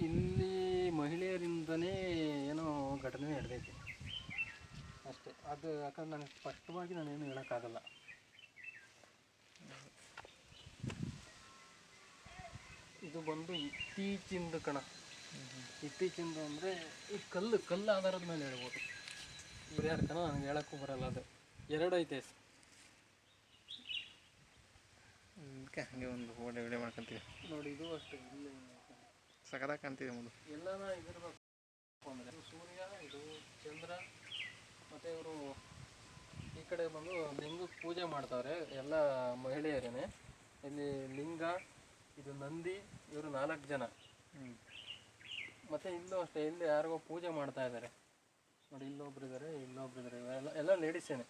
ಇಲ್ಲಿ ಮಹಿಳೆಯರಿಂದನೇ ಏನೋ ಘಟನೆ ನಡೆದೈತೆ. ಅಷ್ಟೇ. ಅದು ಯಾಕಂದ್ರೆ ನನಗೆ ಸ್ಪಷ್ಟವಾಗಿ ನಾನೇನು ಹೇಳೋಕ್ಕಾಗಲ್ಲ. ಇದು ಬಂದು ಇತ್ತೀಚಿಂದು ಕಣ. ಇತ್ತೀಚಿಂದು ಅಂದರೆ ಈ ಕಲ್ಲು ಕಲ್ಲು ಆಧಾರದ ಮೇಲೆ ಹೇಳ್ಬೋದು. ಇವ್ರು ಯಾರು ಕಣ ನನಗೆ ಹೇಳೋಕ್ಕೂ ಬರಲ್ಲ ಅದು. ಎರಡು ಐತೆ. ಅದಕ್ಕೆ ಹಂಗೆ ಒಂದು ಓಡೆ ವಿಡಿಯೋ ಮಾಡ್ಕೊಂತೀವಿ. ನೋಡಿ ಇದು ಅಷ್ಟೇ. ಇಲ್ಲಿ ಸಖತ್ತಾಗಿ ಕಾಣ್ತಿದೆ ಮುಂದೆ. ಎಲ್ಲನ ಇದಿರಬೇಕು. ಅಂದರೆ ಸೂರ್ಯ ಇದು ಚಂದ್ರ ಮತ್ತು ಇವರು ಈ ಕಡೆ ಬಂದು ಲಿಂಗಕ್ಕೆ ಪೂಜೆ ಮಾಡ್ತಾವ್ರೆ ಎಲ್ಲ ಮಹಿಳೆಯರೇನೆ. ಇಲ್ಲಿ ಲಿಂಗ ಇದು ನಂದಿ ಇವರು ನಾಲ್ಕು ಜನ. ಮತ್ತೆ ಮತ್ತು ಇಲ್ಲೂ ಅಷ್ಟೇ ಇಲ್ಲಿ ಯಾರಿಗೋ ಪೂಜೆ ಮಾಡ್ತಾ ಇದ್ದಾರೆ ನೋಡಿ ಇಲ್ಲೊಬ್ರು ಇದ್ದಾರೆ ಇಲ್ಲೊಬ್ರು ಇದ್ದಾರೆ ಎಲ್ಲ ಎಲ್ಲ ಲೇಡೀಸೇನೆ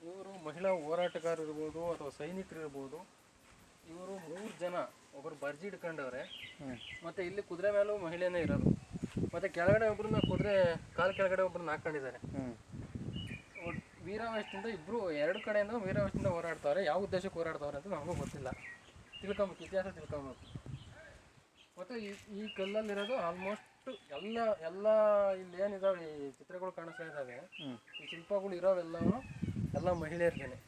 ಇವರು ಮಹಿಳಾ ಹೋರಾಟಗಾರರಿರ್ಬೋದು ಅಥವಾ ಸೈನಿಕರು ಇರ್ಬೋದು. ಇವರು ಮೂರು ಜನ ಒಬ್ಬರು ಬರ್ಜಿ ಹಿಡ್ಕೊಂಡವ್ರೆ ಮತ್ತೆ ಇಲ್ಲಿ ಕುದುರೆ ಮೇಲೂ ಮಹಿಳೆನೇ ಇರೋದು ಮತ್ತೆ ಕೆಳಗಡೆ ಒಬ್ರನ್ನ ಕುದುರೆ ಕಾಲ್ ಕೆಳಗಡೆ ಒಬ್ರನ್ನ ಹಾಕೊಂಡಿದ್ದಾರೆ. ವೀರಾವೇಶದಿಂದ ಇಬ್ರು ಎರಡು ಕಡೆಯಿಂದ ವೀರಾವೇಶದಿಂದ ಹೋರಾಡ್ತಾವ್ರೆ ಯಾವ ಉದ್ದೇಶಕ್ಕೆ ಹೋರಾಡ್ತಾವ್ರೆ ಅಂತ ನಮಗೂ ಗೊತ್ತಿಲ್ಲ. ತಿಳ್ಕೊಬೇಕು ಇತಿಹಾಸ ತಿಳ್ಕೊಬೇಕು. ಮತ್ತು ಈ ಈ ಕಲ್ಲಲ್ಲಿರೋದು ಆಲ್ಮೋಸ್ಟ್ ಎಲ್ಲ ಎಲ್ಲ ಇಲ್ಲಿ ಏನಿದಾವೆ ಈ ಚಿತ್ರಗಳು ಕಾಣಿಸ್ತಾ ಇದ್ದಾವೆ. ಈ ಶಿಲ್ಪಗಳು ಇರೋವೆಲ್ಲವೂ ಎಲ್ಲ ಮಹಿಳೆಯರ್ದೇನೆ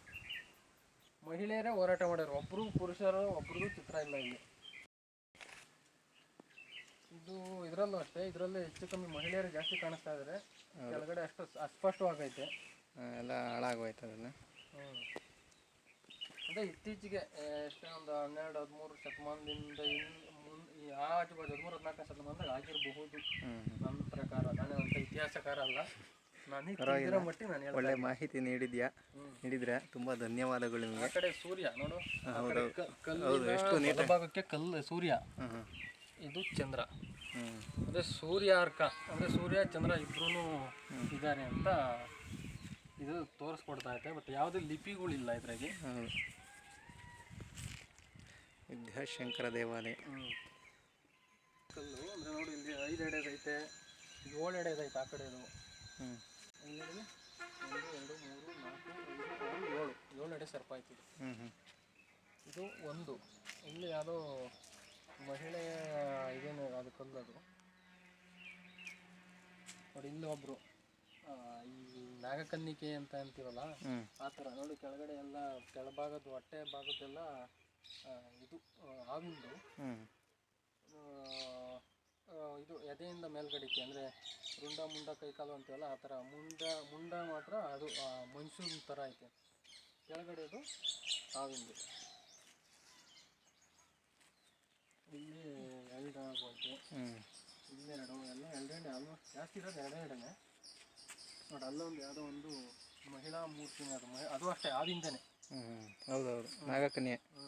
ಮಹಿಳೆಯರೇ ಹೋರಾಟ ಮಾಡ್ಯಾರ ಒಬ್ರು ಪುರುಷರು ಒಬ್ರದ್ದು ಚಿತ್ರ ಇಲ್ಲ ಇಲ್ಲಿ. ಇದು ಇದರಲ್ಲೂ ಅಷ್ಟೇ ಇದರಲ್ಲಿ ಹೆಚ್ಚು ಕಮ್ಮಿ ಮಹಿಳೆಯರು ಜಾಸ್ತಿ ಕಾಣಿಸ್ತಾ ಇದ್ದಾರೆ ಕೆಳಗಡೆ ಅಷ್ಟು ಅಸ್ಪಷ್ಟವಾಗೈತೆ. ಎಲ್ಲ ಹಾಳಾಗೋಯ್ತು. ಅದೇ ಇತ್ತೀಚೆಗೆ ಎಷ್ಟೇ ಒಂದು ಹನ್ನೆರಡು ಹದಿಮೂರು ಶತಮಾನದಿಂದ ಇನ್ ಮುನ್ ಈ ಆ ಆಜುಬಾಜು ಹದಿಮೂರು ಹದಿನಾಲ್ಕನೇ ಶತಮಾನದಾಗ ಆಗಿರಬಹುದು. ನನ್ನ ಪ್ರಕಾರ ನಾನೇ ಅಂತ ಇತಿಹಾಸಕಾರ ಅಲ್ಲ ಒಳ್ಳೆ ಮಾಹಿತಿ ನೀಡಿದ್ಯಾ? ನೀಡಿದ್ರೆ? ತುಂಬಾ ಧನ್ಯವಾದಗಳು ಆ ನಿಮಗೆ ಕಡೆ ಸೂರ್ಯ ನೋಡು. ಆ ಹೌದು. ಎಷ್ಟು ಕ- ಕಲ್ಲಿನ ಬಲಭಾಗಕ್ಕೆ ಕಲ್ಲು ಸೂರ್ಯ. ಇದು ಚಂದ್ರ. ಅಂದ್ರೆ ಸೂರ್ಯ ಅರ್ಕ ಅಂದರೆ ಸೂರ್ಯ ಚಂದ್ರ ಇಬ್ರು ಇದ್ದಾರೆ ಅಂತ ಇದು ತೋರಿಸ್ಕೊಡ್ತಾ ಐತೆ ಬಟ್ ಯಾವುದೇ ಲಿಪಿಗಳಿಲ್ಲ ಇದ್ರಾಗೆ ವಿದ್ಯಾಶಂಕರ ದೇವಾಲಯ. ಕಲ್ಲು ಅಂದರೆ ನೋಡಿ ಇಲ್ಲಿ ಐದು ಎಡೆದೈತೆ ಏಳು ಎಡೆದೈತೆ ಆ ಕಡೆ ಸರ್ಪ ಆಯ್ತು ಇದು. ಹ್ಞೂ ಹ್ಞೂ ಇದು ಒಂದು. ಇಲ್ಲಿ ಯಾವುದೋ ಮಹಿಳೆ ಇದೇನು ಅದು ಕಲ್ಲು ಅದು ನೋಡಿ ಇಲ್ಲಿ ಒಬ್ರು. ಈ ನಾಗಕನ್ನಿಕೆ ಅಂತ ಅಂತೀವಲ್ಲ ಹ್ಞೂ ಆ ಥರ. ನೋಡಿ ಕೆಳಗಡೆ ಎಲ್ಲ ಕೆಳಭಾಗದ ಹೊಟ್ಟೆ ಭಾಗದ್ದೆಲ್ಲ ಆ, ಇದು ಆ, ಹಾವಿಂದು. ಹ್ಞೂ ಆ, ಆ, ಇದು ಎದೆಯಿಂದ ಮೇಲ್ಗಡೆಗೆ ಅಂದರೆ ರುಂಡ ಮುಂಡ ಕೈಕಾಲು ಅಂತೀವಲ್ಲ ಆ ಥರ. ಮುಂಡ ಮುಂಡ ಮಾತ್ರ ಅದು ಮನುಷ್ಯನ ಥರ ಐತೆ. ಕೆಳಗಡೆ ಅದು ಸಾವಿಂದು ಇಲ್ಲಿ ಎರಡು ಇಲ್ಲಿ ಎರಡು ಎಲ್ಲ ಎರಡೆರಡು ಆಲ್ಮೋಸ್ಟ್ ಜಾಸ್ತಿ ಇರೋದು ಎರಡೇ ಎರಡನೇ. ನೋಡಿ ಅಲ್ಲೊಂದು ಯಾವುದೋ ಒಂದು ಮಹಿಳಾ ಮೂರ್ತಿನೇ ಅದು ಮಹಿ ಅದು ಅಷ್ಟೇ ಆದಿಂದನೆ. ಹ್ಞೂ ಹೌದು ಹೌದೌದು ನಾಗಕನ್ಯೆ. ಹ್ಞೂ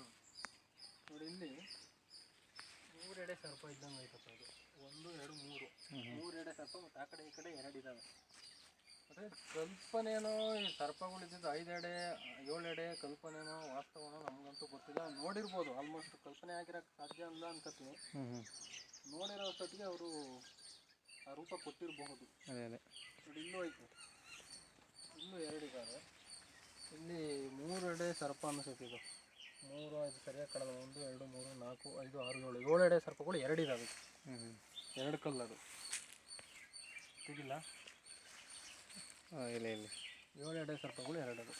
ನೋಡಿ ಇಲ್ಲಿ ಮೂರೆಡೆ ಸರ್ಪ ಇದ್ದಂಗೆ ಐತಪ್ಪ ಅದು. ಒಂದು ಎರಡು ಮೂರು. ಮೂರೆಡೆ ಸರ್ಪ ಮತ್ತು ಆ ಕಡೆ ಈ ಕಡೆ ಎರಡು ಇದ್ದಾವೆ. ಮತ್ತು ಕಲ್ಪನೆನೋ ಈ ಸರ್ಪಗಳಿದ್ದಿದ್ದು ಐದು ಎಡೆ ಏಳೆಡೆ ಎಡೆ ಕಲ್ಪನೆನೋ ವಾಸ್ತವನೋ ನಮಗಂತೂ ಗೊತ್ತಿಲ್ಲ. ನೋಡಿರ್ಬೋದು ಆಲ್ಮೋಸ್ಟ್ ಕಲ್ಪನೆ ಆಗಿರೋಕ್ಕೆ ಸಾಧ್ಯ ಇಲ್ಲ ಅನ್ಕತ್ತೀನಿ. ನೋಡಿರೋ ಅಷ್ಟೊತ್ತಿಗೆ ಅವರು ಆ ರೂಪ ಕೊಟ್ಟಿರಬಹುದು. ಅದೇ ಅದೇ. ನೋಡಿ ಇಲ್ಲೂ ಐತೆ. ಇಲ್ಲೂ ಎರಡಿದ್ದಾರೆ ಇಲ್ಲಿ ಮೂರೆಡೆ ಎಡೆ ಸರ್ಪ ಅನಿಸುತ್ತೆ ಇದು. ಮೂರು ಐದು ಸರಿಯಾಗಿ ಕಳೆದ ಒಂದು ಎರಡು ಮೂರು ನಾಲ್ಕು ಐದು ಆರು ಏಳು. ಏಳು ಎಡೆ ಸರ್ಪಗಳು ಎರಡಿದಾವೆ ಹ್ಞೂ ಹ್ಞೂ ಎರಡು ಕಲ್ಲದು. ತೆಗಿಲ್ಲ. ಹಾಂ ಇಲ್ಲ ಇಲ್ಲ. ಏಳು ಎರಡು ಸರ್ಪಗಳು ಎರಡದು.